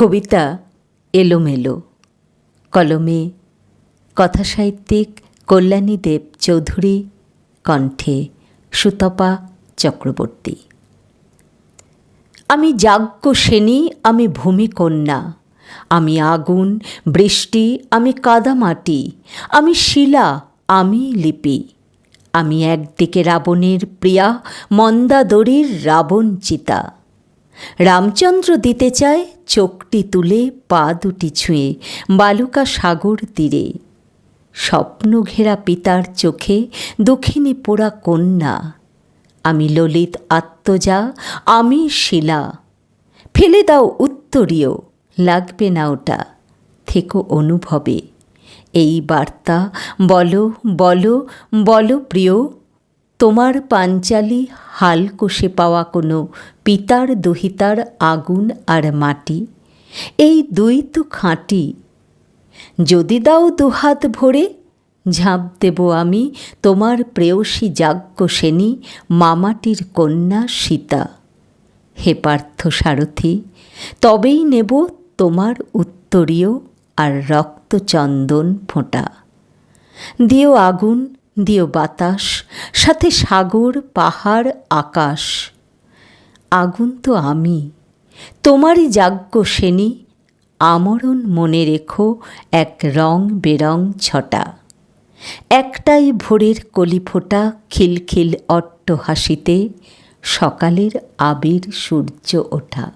কবিতা এলোমেলো। কলমে কথাসাহিত্যিক কল্যাণী দেব চৌধুরী কণ্ঠে সুতপা চক্রবর্তী। আমি যাজ্ঞ সেনী, আমি ভূমিকন্যা আমি আগুন, বৃষ্টি, আমি কাদামাটি আমি শিলা, আমি লিপি। আমি একদিকে রাবণের প্রিয়া, মন্দাদরীর রাবণ চিতা। রামচন্দ্র দিতে চায়, চোখটি তুলে, পা দুটি ছুঁয়ে, বালুকা সাগর তীরে। স্বপ্ন ঘেরা পিতার চোখে, দক্ষিণী পোড়া কন্যা। আমি ললিত আত্মজা, আমি শিলা। ফেলে দাও উত্তরীয়, লাগবে না ওটা। থেকো অনুভবে। এই বার্তা, বলো বলো বলো প্রিয়, তোমার পাঞ্চালি হাল কষে পাওয়া কোনো পিতার দহিতার আগুন আর মাটি, এই দুই তো খাঁটি। যদি দাও দুহাত ভরে, ঝাঁপ দেব আমি তোমার প্রেয়সী যাজ্ঞ সেনী, মামাটির কন্যা সীতা। হে পার্থ সারথি, তবেই নেব তোমার উত্তরীয় আর রক্তচন্দন ফোঁটা। দিও আগুন, দিও বাতাস, সাথে সাগর, পাহাড়, আকাশ। আগুন তো আমি। তোমারই যাজ্ঞ সেনী, আমরণ মনে রেখো এক রং বেরং ছটা। একটাই ভোরের কলিফোঁটা খিলখিল অট্ট হাসিতে সকালের আবির সূর্য ওঠা।